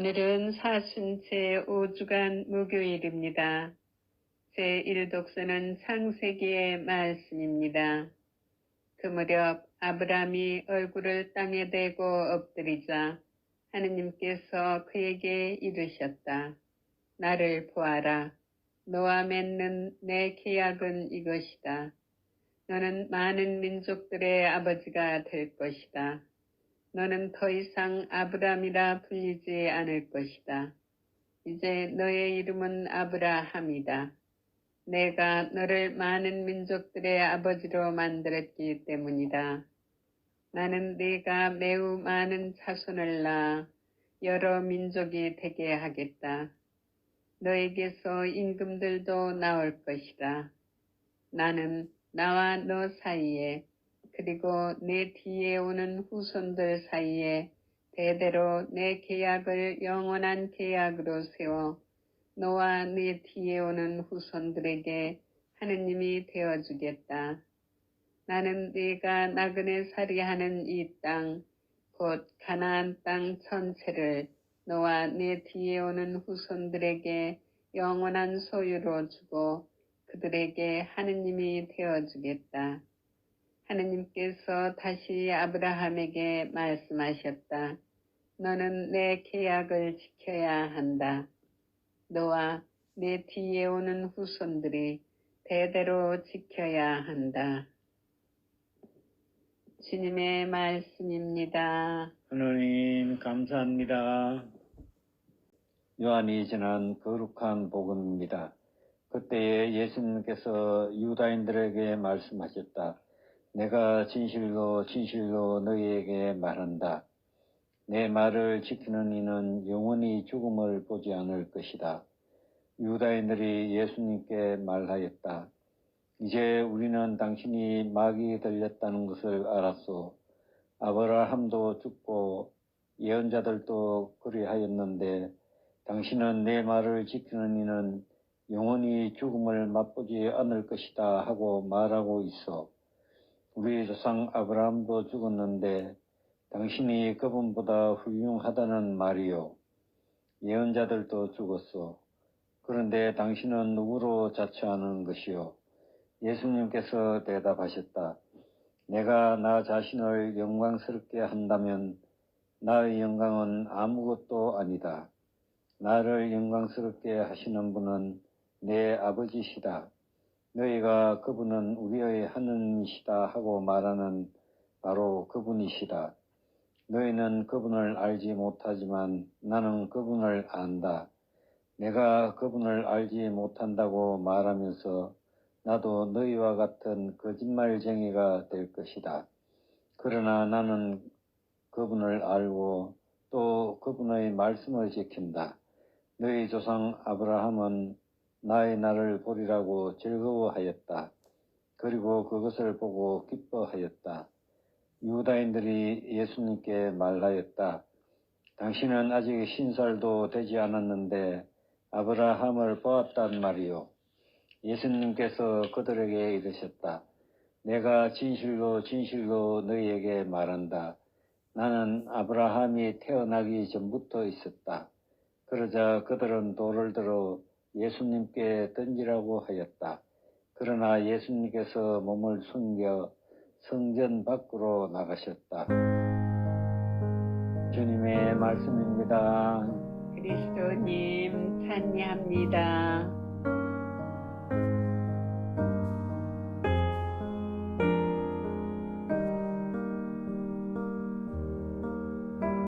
오늘은 사순체 5주간 무교일입니다. 제1독서는 창세기의 말씀입니다. 그 무렵 아브람이 얼굴을 땅에 대고 엎드리자 하느님께서 그에게 이르셨다. 나를 보아라. 너와 맺는 내 계약은 이것이다. 너는 많은 민족들의 아버지가 될 것이다. 너는 더 이상 아브람이라 불리지 않을 것이다. 이제 너의 이름은 아브라함이다. 내가 너를 많은 민족들의 아버지로 만들었기 때문이다. 나는 네가 매우 많은 자손을 낳아 여러 민족이 되게 하겠다. 너에게서 임금들도 나올 것이다. 나는 나와 너 사이에 그리고 내 뒤에 오는 후손들 사이에 대대로 내 계약을 영원한 계약으로 세워 너와 네 뒤에 오는 후손들에게 하느님이 되어주겠다. 나는 네가 나그네 살이하는 이 땅, 곧 가나안 땅 전체를 너와 네 뒤에 오는 후손들에게 영원한 소유로 주고 그들에게 하느님이 되어주겠다. 하느님께서 다시 아브라함에게 말씀하셨다. 너는 내 계약을 지켜야 한다. 너와 내 뒤에 오는 후손들이 대대로 지켜야 한다. 주님의 말씀입니다. 하나님 감사합니다. 요한이 전한 거룩한 복음입니다. 그때에 예수님께서 유다인들에게 말씀하셨다. 내가 진실로 진실로 너희에게 말한다. 내 말을 지키는 이는 영원히 죽음을 보지 않을 것이다. 유다인들이 예수님께 말하였다. 이제 우리는 당신이 마귀에 들렸다는 것을 알았소. 아브라함도 죽고 예언자들도 그리하였는데 당신은 내 말을 지키는 이는 영원히 죽음을 맛보지 않을 것이다 하고 말하고 있어. 우리 조상 아브라함도 죽었는데 당신이 그분보다 훌륭하다는 말이요. 예언자들도 죽었어. 그런데 당신은 누구로 자처하는 것이요? 예수님께서 대답하셨다. 내가 나 자신을 영광스럽게 한다면 나의 영광은 아무것도 아니다. 나를 영광스럽게 하시는 분은 내 아버지시다. 너희가 그분은 우리의 하느님이시다 하고 말하는 바로 그분이시다. 너희는 그분을 알지 못하지만 나는 그분을 안다. 내가 그분을 알지 못한다고 말하면서 나도 너희와 같은 거짓말쟁이가 될 것이다. 그러나 나는 그분을 알고 또 그분의 말씀을 지킨다. 너희 조상 아브라함은 나의 날을 보리라고 즐거워하였다. 그리고 그것을 보고 기뻐하였다. 유다인들이 예수님께 말하였다. 당신은 아직 신살도 되지 않았는데 아브라함을 보았단 말이요. 예수님께서 그들에게 이르셨다. 내가 진실로 진실로 너희에게 말한다. 나는 아브라함이 태어나기 전부터 있었다. 그러자 그들은 돌을 들어 예수님께 던지라고 하였다. 그러나 예수님께서 몸을 숨겨 성전 밖으로 나가셨다. 주님의 말씀입니다. 그리스도님 찬미합니다.